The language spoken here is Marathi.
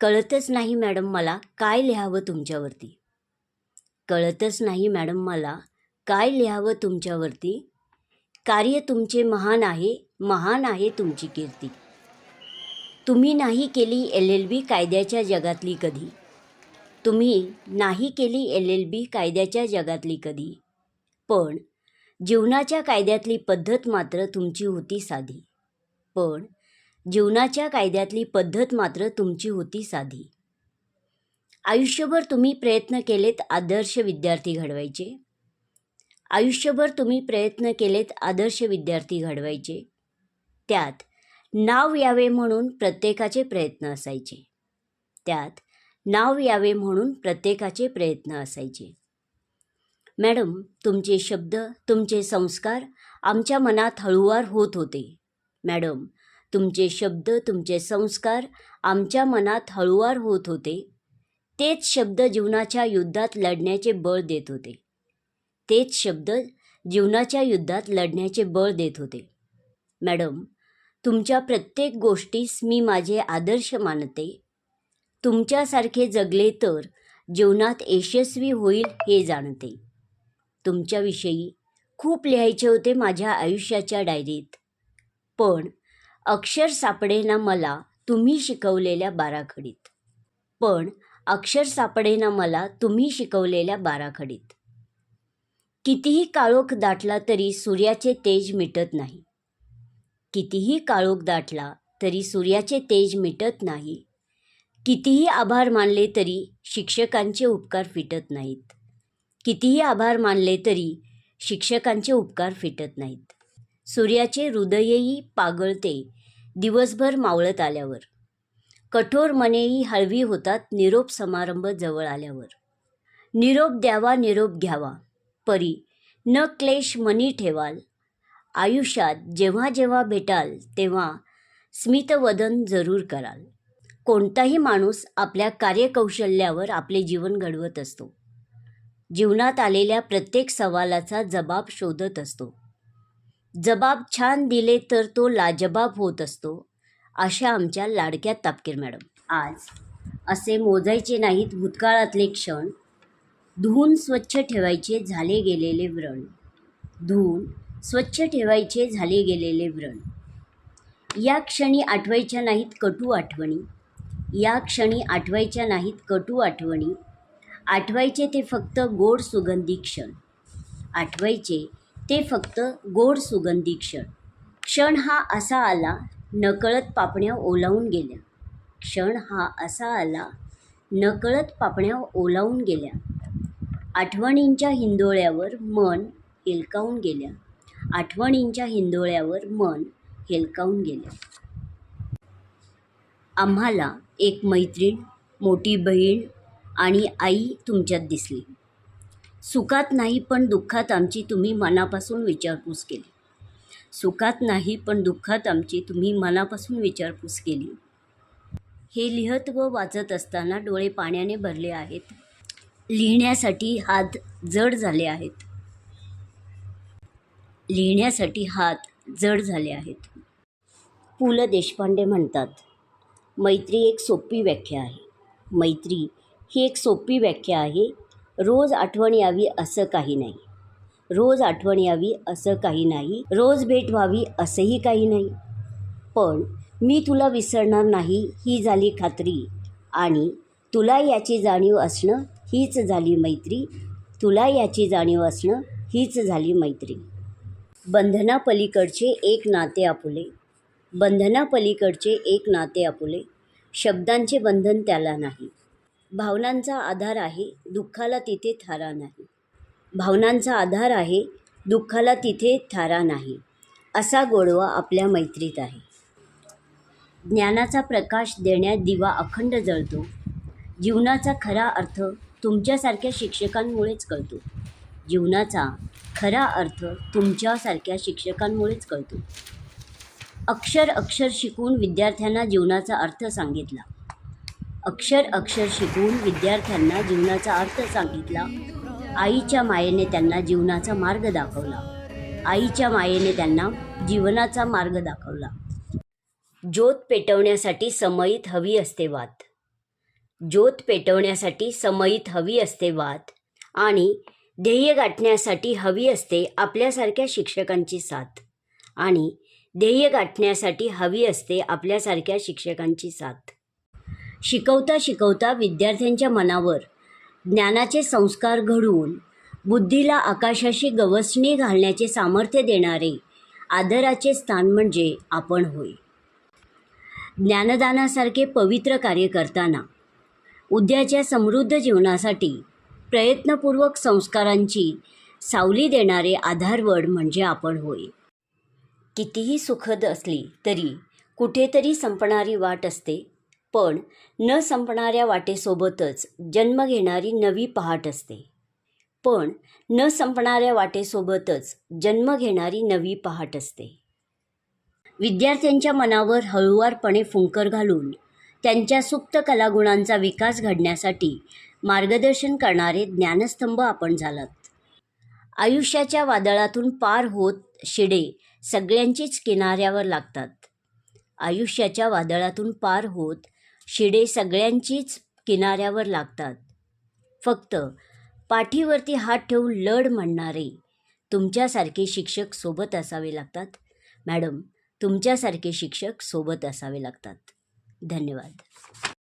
कळतच नाही मॅडम मला काय लिहावं तुमच्यावरती. कळतच नाही मॅडम मला काय लिहावं तुमच्यावरती. कार्य तुमचे महान आहे महान आहे तुमची कीर्ती. तुम्ही नाही केली एल एल बी कायद्याच्या जगातली कधी. तुम्ही नाही केली एल एल बी कायद्याच्या जगातली कधी. पण जीवनाच्या कायद्यातली पद्धत मात्र तुमची होती साधी. पण जीवनाच्या कायद्यातली पद्धत मात्र तुमची होती साधी. आयुष्यभर तुम्ही प्रयत्न केलेत आदर्श विद्यार्थी घडवायचे. आयुष्यभर तुम्ही प्रयत्न केलेत आदर्श विद्यार्थी घडवायचे. त्यात नाव यावे म्हणून प्रत्येकाचे प्रयत्न असायचे. त्यात नाव यावे म्हणून प्रत्येकाचे प्रयत्न असायचे. मॅडम तुमचे शब्द तुमचे संस्कार आमच्या मनात हळुवार होत होते. मॅडम तुमचे शब्द तुमचे संस्कार आमच्या मनात हळुवार होत होते. तेच शब्द जीवनाच्या युद्धात लढण्याचे बळ देत होते. तेच शब्द जीवनाच्या युद्धात लढण्याचे बळ देत होते. मॅडम तुमच्या प्रत्येक गोष्टीस मी माझे आदर्श मानते. तुमच्यासारखे जगले तर जीवनात यशस्वी होईल हे जाणते. तुमच्याविषयी खूप लिहायचे होते माझ्या आयुष्याच्या डायरीत. पण अक्षर सापडेना मला तुम्ही शिकवलेल्या बाराखडीत. पण अक्षर सापडेना मला तुम्ही शिकवलेल्या बाराखडीत. कितीही काळोख दाटला तरी सूर्याचे तेज मिटत नाही. कितीही काळोख दाटला तरी सूर्याचे तेज मिटत नाही. कितीही आभार मानले तरी शिक्षकांचे उपकार फिटत नाहीत. कितीही आभार मानले तरी शिक्षकांचे उपकार फिटत नाहीत. सूर्याचे हृदयही पागळते. दिवसभर मावळत आल्यावर. कठोर मनेही हळवी होतात निरोप समारंभ जवळ आल्यावर. निरोप द्यावा निरोप घ्यावा. परी न क्लेश मनी ठेवाल. आयुष्यात जेव्हा जेव्हा भेटाल तेव्हा स्मितवदन जरूर कराल. कोणताही माणूस आपल्या कार्यकौशल्यावर आपले जीवन घडवत असतो. जीवनात आलेल्या प्रत्येक सवालाचा जबाब शोधत असतो. जबाब छान दिले तर तो लाजबाब होत असतो अशा आमच्या लाडक्या तापकीर मॅडम. आज असे मोजायचे नाहीत भूतकाळातले क्षण. धुवून स्वच्छ ठेवायचे झाले गेलेले व्रण. धुवून स्वच्छ ठेवायचे झाले गेलेले व्रण. या क्षणी आठवायच्या नाहीत कटू आठवणी. या क्षणी आठवायच्या नाहीत कटू आठवणी. आठवायचे ते फक्त गोड सुगंधी क्षण. आठवायचे ते फक्त गोड सुगंधी क्षण. क्षण हा असा आला नकळत पापण्या ओलावून गेल्या. क्षण हा असा आला नकळत पापण्या ओलावून गेल्या. आठवणींच्या हिंदोळ्यावर मन हेलकावून गेल्या. आठवणींच्या हिंदोळ्यावर मन हेलकावून गेल्या. आम्हाला एक मैत्रीण मोठी बहीण आणि आई तुमच्यात दिसली. सुखात नाही पण दुःखात आमची तुम्ही मनापासून विचारपूस केली. सुखात नाही पण दुःखात आमची तुम्ही मनापासून विचारपूस केली. हे लिहत व वाचत असताना डोळे पाण्याने भरले आहेत. लिहिण्यासाठी हात जड झाले आहेत. लिहिण्यासाठी हात जड झाले आहेत. पु ल देशपांडे म्हणतात मैत्री एक सोपी व्याख्या आहे. मैत्री ही एक सोपी व्याख्या आहे रोज आठवण यावी असं काही नाही. रोज आठवण यावी असं काही नाही. रोज भेट व्हावी असंही काही नाही. पण मी तुला विसरणार नाही ही झाली खात्री आणि तुला याची जाणीव असणं हीच झाली मैत्री. तुला याची जाणीव असणं हीच झाली मैत्री. बंधनापलीकडचे एक नाते आपुले. बंधनापलीकडचे एक नाते आपुले. शब्दांचे बंधन त्याला नाही. भावनांचा आधार आहे दुःखाला तिथे थारा नाही. भावनांचा आधार आहे दुःखाला तिथे थारा नाही असा गोडवा आपल्या मैत्रीत आहे. ज्ञानाचा प्रकाश देण्यात दिवा अखंड जळतो. जीवनाचा खरा अर्थ तुमच्यासारख्या शिक्षकांमुळेच कळतो. जीवनाचा खरा अर्थ तुमच्यासारख्या शिक्षकांमुळेच कळतो. अक्षर अक्षर शिकून विद्यार्थ्यांना जीवनाचा अर्थ सांगितला. अक्षर अक्षर शिकवून विद्यार्थ्यांना जीवनाचा अर्थ सांगितला. आईच्या मायेने त्यांना जीवनाचा मार्ग दाखवला. आईच्या मायेने त्यांना जीवनाचा मार्ग दाखवला. ज्योत पेटवण्यासाठी समयीत हवी असते वात. ज्योत पेटवण्यासाठी समयीत हवी असते वात आणि ध्येय गाठण्यासाठी हवी असते आपल्यासारख्या शिक्षकांची साथ आणि ध्येय गाठण्यासाठी हवी असते आपल्यासारख्या शिक्षकांची साथ. शिकवता शिकवता विद्यार्थ्यांच्या मनावर ज्ञानाचे संस्कार घडवून बुद्धीला आकाशाशी गवसणी घालण्याचे सामर्थ्य देणारे आदराचे स्थान म्हणजे आपण होय. ज्ञानदानासारखे पवित्र कार्य करताना उद्याच्या समृद्ध जीवनासाठी प्रयत्नपूर्वक संस्कारांची सावली देणारे आधारवड म्हणजे आपण होय. कितीही सुखद असली तरी कुठेतरी संपणारी वाट असते. पण न संपणाऱ्या वाटेसोबतच जन्म घेणारी नवी पहाट असते. पण न संपणाऱ्या वाटेसोबतच जन्म घेणारी नवी पहाट असते. विद्यार्थ्यांच्या मनावर हळुवारपणे फुंकर घालून त्यांच्या सुप्त कलागुणांचा विकास घडण्यासाठी मार्गदर्शन करणारे ज्ञानस्तंभ आपण झालात. आयुष्याच्या वादळातून पार होत शिडे सगळ्यांचीच किनाऱ्यावर लागतात. आयुष्याच्या वादळातून पार होत शिडे सगळ्यांचीच किनाऱ्यावर लागतात. फक्त पाठीवरती हात ठेवून लढ म्हणणारे तुमच्यासारखे शिक्षक सोबत असावे लागतात. मॅडम तुमच्यासारखे शिक्षक सोबत असावे लागतात. धन्यवाद.